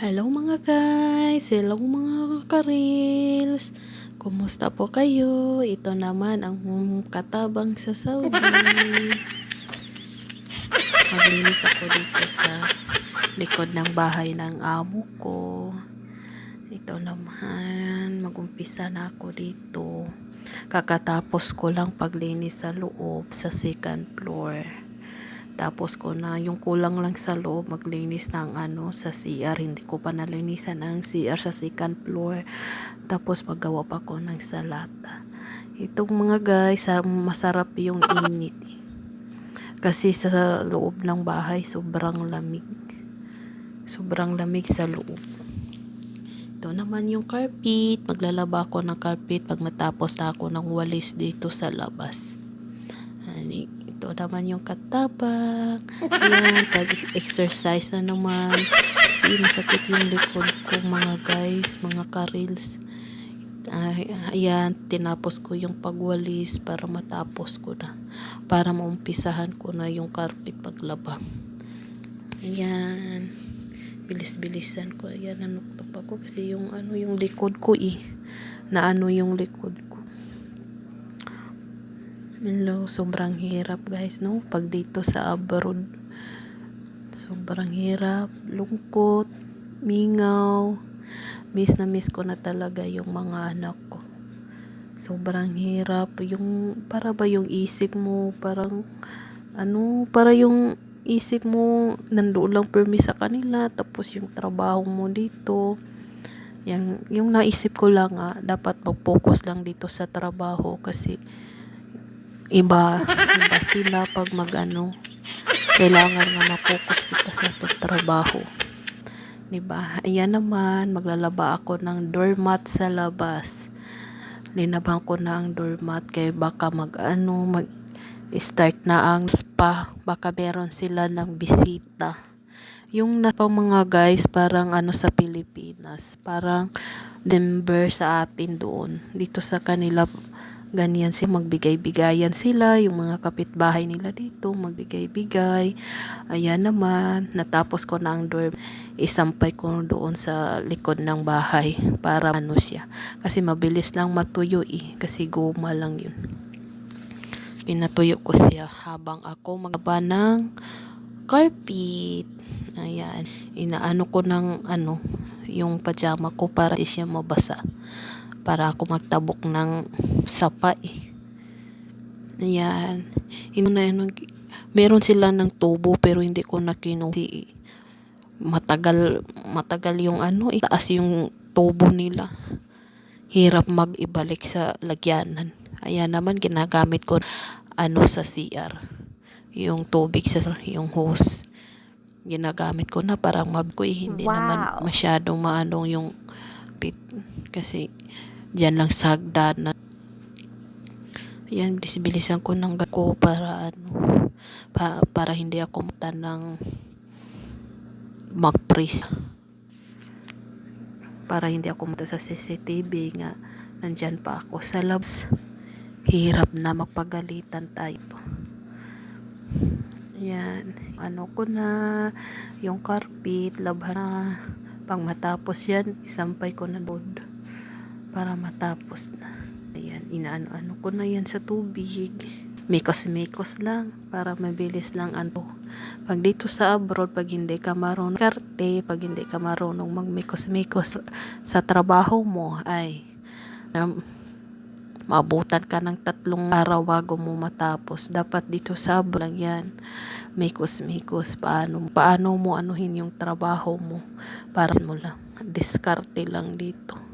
Hello mga guys! Hello mga karils! Kumusta po kayo? Ito naman ang katabang sa Saudi. Maglinis ako dito sa likod ng bahay ng amo ko. Ito naman, magumpisa na ako dito. Kakatapos ko lang paglinis sa loob sa second floor. Tapos ko na yung kulang lang sa loob maglinis ng ano sa CR. Hindi ko pa nalinisan ang CR sa second floor. Tapos magawa pa ko ng salata. Itong mga guys, ah, masarap yung init. Kasi sa loob ng bahay sobrang lamig. Sobrang lamig sa loob. Ito naman yung carpet. Maglalaba ako ng carpet pag matapos na ako ng walis dito sa labas. Ito naman yung katabang. Ayan, pag-exercise na naman. Kasi masakit yung likod ko mga guys, mga karils. Ay, ayan, tinapos ko yung pagwalis para matapos ko na. Para maumpisahan ko na yung carpet paglaba. Ayan. Bilis-bilisan ko. Ayan, nanuktok ako kasi yung ano yung likod ko eh. Na ano yung likod ko. Hello, sobrang hirap guys, no? Pag dito sa abroad, sobrang hirap, lungkot, mingaw. Miss na miss ko na talaga yung mga anak ko. Sobrang hirap, yung para ba yung isip mo, parang ano, para yung isip mo nandoon lang permi sa kanila, tapos yung trabaho mo dito. Yan, yung naisip ko lang ah, dapat mag-focus lang dito sa trabaho kasi iba, iba sila pag magano kailangan nga ma-focus kita sa pagtrabaho. 'Di ba? Ayan naman, maglalaba ako ng doormat sa labas. Linaban ko na ang doormat kay baka mag-ano, mag start na ang spa. Baka meron sila ng bisita. Yung na pa mga guys, parang ano sa Pilipinas, parang Denver sa atin doon. Dito sa kanila, ganyan sila, magbigay-bigayan sila, yung mga kapitbahay nila dito, magbigay-bigay. Ayan naman, natapos ko na ang dorm, isampay ko doon sa likod ng bahay para ano siya. Kasi mabilis lang matuyo eh, kasi guma lang yun. Pinatuyo ko siya habang ako magaba ng carpet. Ayan, inaano ko ng ano, yung pajama ko para di siya mabasa para ako magtabok ng sapa eh. Ayan. Ino na yun, meron sila ng tubo pero hindi ko na kinuhi. Matagal, matagal yung ano, itaas yung tubo nila. Hirap mag-ibalik sa lagyanan. Ayan naman, ginagamit ko ano sa CR. Yung tubig sa yung hose. Ginagamit ko na parang mab ko eh. Hindi Wow. naman masyadong maanong yung pit. Kasi Diyan lang sa hagdanan. Yan, bilis-bilisan ko ng ko para ano, pa, para hindi ako mata ng mag-freeze. Para hindi ako mata sa CCTV nga nandyan pa ako sa labs. Hirap na magpagalitan tayo. Yan. Ano ko na, yung carpet, labhan na. Pag matapos yan, isampay ko na doon para matapos na. Ayan, inaano-ano ko na yan sa tubig. Mikos-mikos lang para mabilis lang ano. Pag dito sa abroad, pag hindi ka marunong karte, pag hindi ka marunong magmikos-mikos sa trabaho mo, ay um, maabutan ka ng tatlong araw bago mo matapos. Dapat dito sa lang yan. Mikos-mikos, paano, paano mo anuhin yung trabaho mo para mo lang. Diskarte lang dito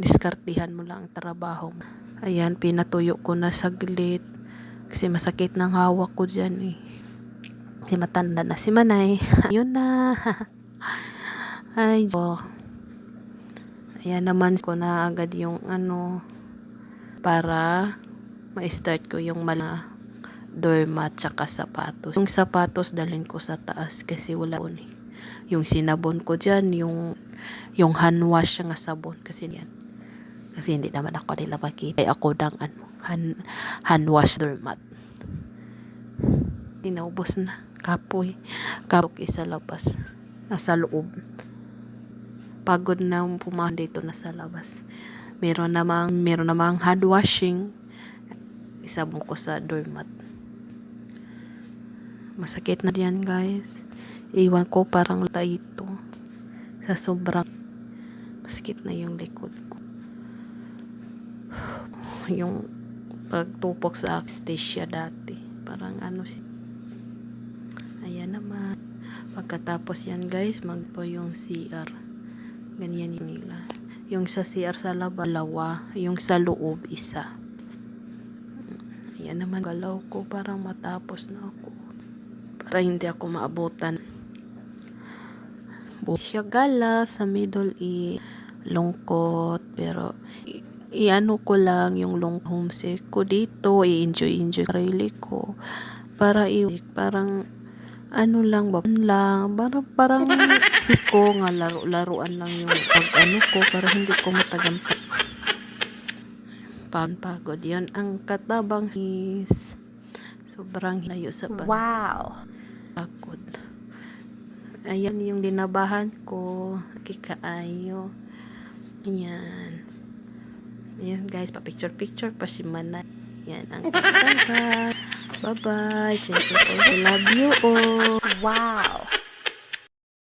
diskartihan mo lang ang trabaho mo. Ayan, pinatuyo ko na saglit. Kasi masakit ng hawak ko dyan eh. Kasi matanda na si Manay. Ayun na. Ay, so. Ayan naman ko na agad yung ano para ma-start ko yung mala doormat tsaka sapatos. Yung sapatos dalhin ko sa taas kasi wala po eh. Yung sinabon ko dyan, yung yung hand wash nga sabon kasi yan kasi hindi naman ako nila makita. Ay ako ng ano, hand, hand wash doormat. Tinaubos na. Kapoy. Kapok isa labas. Nasa loob. pagod na pumahan dito na sa labas. Meron namang, meron namang hand washing. Isabong ko sa doormat. Masakit na diyan guys. Iwan ko parang ito sa sobrang masakit na yung likod ko. Yung pagtupok sa anesthesia dati. Parang ano si Ayan naman. Pagkatapos yan guys, magpo yung CR. Ganyan yung nila. Yung sa CR sa laba, dalawa. Yung sa loob, isa. Ayan naman galaw ko. Parang matapos na ako. Para hindi ako maabutan. Bu- Siya gala sa middle i lungkot pero iano ko lang yung long homesick ko dito i-enjoy enjoy sarili ko para i parang ano lang ba lang parang parang siko nga laro laruan lang yung pag ano ko para hindi ko matagamta pagod yan ang katabang is sobrang layo sa pag Wow. pagod. Ayan yung linabahan ko. Kikaayo. Ayan. Ayan guys, pa-picture-picture pa si Manay. Yan ang. Bye-bye. It out. I love you all. Wow.